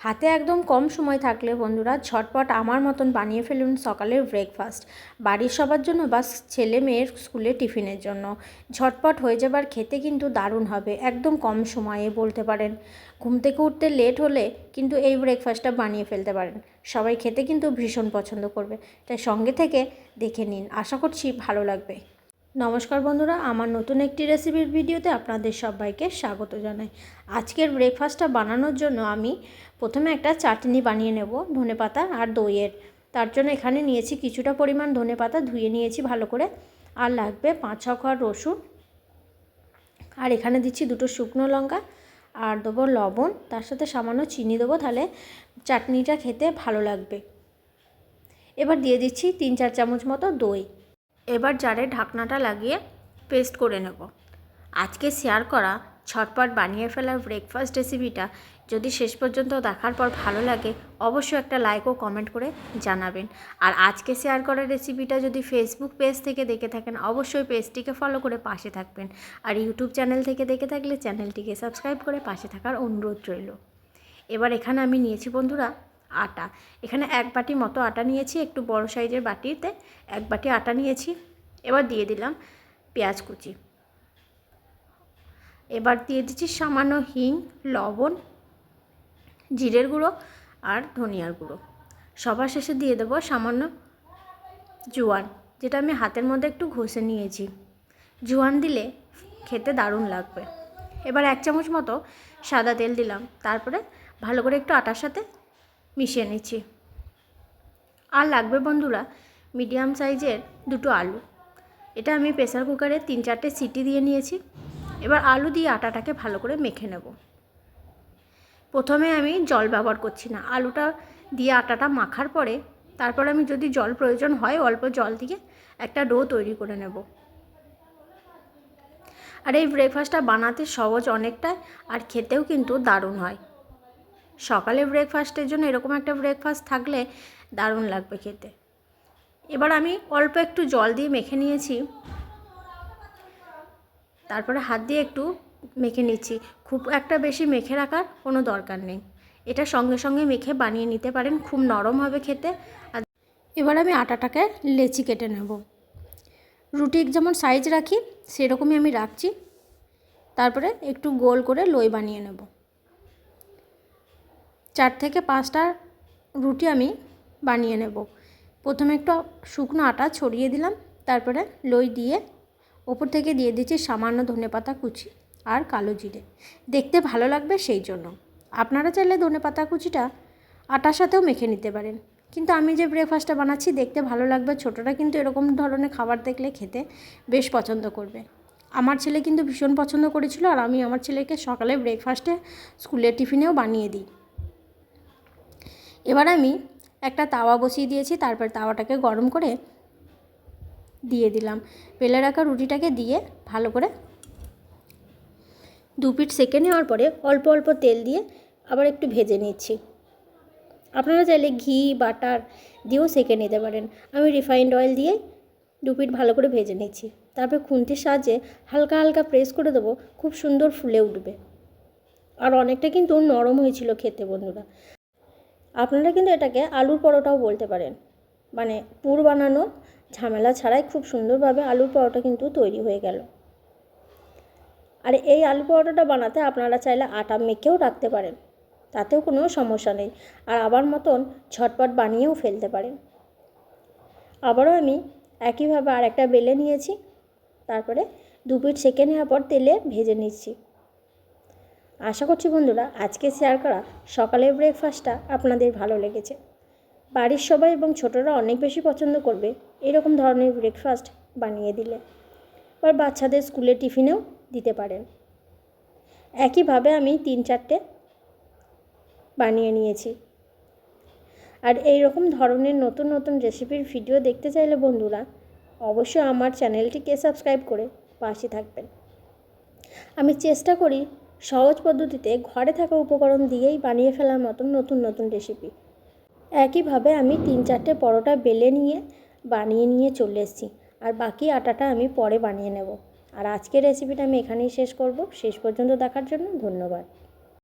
হাতে একদম কম সময় থাকলে বন্ধুরা ঝটপট আমার মতন বানিয়ে ফেলুন সকালের ব্রেকফাস্ট বাড়ির সবার জন্য বা ছেলে মেয়ের স্কুলে টিফিনের জন্য। ঝটপট হয়ে যাবার খেতে কিন্তু দারুণ হবে, একদম কম সময়ে বলতে পারেন। ঘুম থেকে উঠতে লেট হলে কিন্তু এই ব্রেকফাস্টটা বানিয়ে ফেলতে পারেন। সবাই খেতে কিন্তু ভীষণ পছন্দ করবে। তাই সঙ্গে থেকে দেখে নিন। আশা করছি ভালো লাগবে। নমস্কার বন্ধুরা, আমার নতুন একটি রেসিপির ভিডিওতে আপনাদের সবাইকে স্বাগত জানাই। আজকের ব্রেকফাস্টটা বানানোর জন্য আমি প্রথমে একটা চাটনি বানিয়ে নেব ধনেপাতা আর দইয়ের। তার জন্য এখানে নিয়েছি কিছুটা পরিমাণ ধনেপাতা ধুয়ে নিয়েছি ভালো করে। আর লাগবে পাঁচ ছ খড় রসুন। আর এখানে দিচ্ছি দুটো শুকনো লঙ্কা আর দেবো লবণ। তার সাথে সামান্য চিনি দেবো, তাহলে চাটনিটা খেতে ভালো লাগবে। এবার দিয়ে দিচ্ছি তিন চার চামচ মতো দই। এবার জারে ঢাকনাটা লাগিয়ে পেস্ট করে নেব। আজকে শেয়ার করা ছটপট বানিয়ে ফেলার ব্রেকফাস্ট রেসিপিটা যদি শেষ পর্যন্ত দেখার পর ভালো লাগে, অবশ্যই একটা লাইক ও কমেন্ট করে জানাবেন। আর আজকে শেয়ার করা রেসিপিটা যদি ফেসবুক পেজ থেকে দেখে থাকেন, অবশ্যই পেজটিকে ফলো করে পাশে থাকবেন। আর ইউটিউব চ্যানেল থেকে দেখে থাকলে চ্যানেলটিকে সাবস্ক্রাইব করে পাশে থাকার অনুরোধ রইল। এবার এখানে আমি নিয়েছি বন্ধুরা আটা। এখানে এক বাটি মতো আটা নিয়েছি, একটু বড় সাইজের বাটিতে এক বাটি আটা নিয়েছি। এবার দিয়ে দিলাম পেঁয়াজ কুচি। এবার দিয়ে দিচ্ছি সামান্য হিং, লবণ, জিরের গুঁড়ো আর ধনিয়ার গুঁড়ো। সবার শেষে দিয়ে দেবো সামান্য জোয়ান, যেটা আমি হাতের মধ্যে একটু ঘষে নিয়েছি। জোয়ান দিলে খেতে দারুণ লাগবে। এবার এক চামচ মতো সাদা তেল দিলাম। তারপরে ভালো করে একটু আটার সাথে মিশিয়ে নিচ্ছি। আর লাগবে বন্ধুরা, মিডিয়াম সাইজের দুটো আলু। এটা আমি প্রেসার কুকারে তিন চারটে সিটি দিয়ে নিয়েছি। এবার আলু দিয়ে আটাটাকে ভালো করে মেখে নেব। প্রথমে আমি জল ব্যবহার করছি না। আলুটা দিয়ে আটাটা মাখার পরে, তারপর আমি যদি জল প্রয়োজন হয়, অল্প জল দিয়ে একটা ডো তৈরি করে নেব। আর এই ব্রেকফাস্টটা বানাতে সহজ অনেকটা আর খেতেও কিন্তু দারুণ হয়। সকালে ব্রেকফাস্টের জন্য এরকম একটা ব্রেকফাস্ট থাকলে দারুণ লাগবে খেতে। এবার আমি অল্প একটু জল দিয়ে মেখে নিয়েছি। তারপরে হাত দিয়ে একটু মেখে নিচ্ছি। খুব একটা বেশি মেখে রাখার কোনো দরকার নেই। এটা সঙ্গে সঙ্গে মেখে বানিয়ে নিতে পারেন, খুব নরম হবে খেতে। আর এবার আমি আটাটাকে লেচি কেটে নেব। রুটি যেমন সাইজ রাখি, সেরকমই আমি রাখছি। তারপরে একটু গোল করে লই বানিয়ে নেব। চার থেকে পাঁচটা রুটি আমি বানিয়ে নেব। প্রথমে একটু শুকনো আটা ছড়িয়ে দিলাম, তারপরে লই দিয়ে ওপর থেকে দিয়ে দিচ্ছি সামান্য ধনেপাতা কুচি আর কালো জিরে। দেখতে ভালো লাগবে সেই জন্য। আপনারা চাইলে ধনেপাতা কুচিটা আটার সাথেও মেখে নিতে পারেন। কিন্তু আমি যে ব্রেকফাস্টটা বানাচ্ছি, দেখতে ভালো লাগবে। ছোটরা কিন্তু এরকম ধরনের খাবার দেখলে খেতে বেশ পছন্দ করবে। আমার ছেলে কিন্তু ভীষণ পছন্দ করেছিল আর আমি আমার ছেলেকে সকালে ব্রেকফাস্টে স্কুলের টিফিনেও বানিয়ে দিই। এবার আমি একটা তাওয়া বসিয়ে দিয়েছি, তারপর তাওয়াটাকে গরম করে দিয়ে দিলাম। পেলে রাখা রুটিটাকে দিয়ে ভালো করে দু পিঠ সেকে নেওয়ার পরে অল্প অল্প তেল দিয়ে আবার একটু ভেজে নিচ্ছি। আপনারা চাইলে ঘি, বাটার দিয়েও সেকে নিতে পারেন। আমি রিফাইন্ড অয়েল দিয়ে দু পিঠ ভালো করে ভেজে নিচ্ছি। তারপর খুন্তির সাহায্যে হালকা হালকা প্রেস করে দেবো, খুব সুন্দর ফুলে উঠবে। আর অনেকটা কিন্তু নরম হয়েছিল খেতে বন্ধুরা। আপনারা কিন্তু এটাকে আলুর পরোটাও বলতে পারেন। মানে পুর বানানো ঝামেলা ছাড়াই খুব সুন্দরভাবে আলুর পরোটা কিন্তু তৈরি হয়ে গেল। আর এই আলু পরোটাটা বানাতে আপনারা চাইলে আটা মেখেও রাখতে পারেন, তাতেও কোনো সমস্যা নেই। আর আবার মতন ঝটপট বানিয়েও ফেলতে পারেন। আবারও আমি একইভাবে আর একটা বেলে নিয়েছি, তারপরে দু পিঠ সেকে নেওয়ার পর তেলে ভেজে নিচ্ছি। আশা করছি বন্ধুরা আজকে শেয়ার করা সকালের ব্রেকফাস্টটা আপনাদের ভালো লেগেছে। বাড়ির সবাই এবং ছোটরা অনেক বেশি পছন্দ করবে এরকম ধরনের ব্রেকফাস্ট বানিয়ে দিলে। বা বাচ্চাদের স্কুলে টিফিনেও দিতে পারেন। একইভাবে আমি তিন চারটে বানিয়ে নিয়েছি। আর এই রকম ধরনের নতুন নতুন রেসিপির ভিডিও দেখতে চাইলে বন্ধুরা অবশ্যই আমার চ্যানেলটিকে সাবস্ক্রাইব করে পাশে থাকবেন। আমি চেষ্টা করি সহজ পদ্ধতিতে ঘরে থাকা উপকরণ দিয়েই বানিয়ে ফেলার মতন নতুন নতুন রেসিপি একইভাবে আমি তিন চারটে পরোটা বেলে নিয়ে, বানিয়ে নিয়ে চলে এসেছি। আর বাকি আটাটা আমি পরে বানিয়ে নেব। আর আজকের রেসিপিটা আমি এখানেই শেষ করব। শেষ পর্যন্ত দেখার জন্য ধন্যবাদ।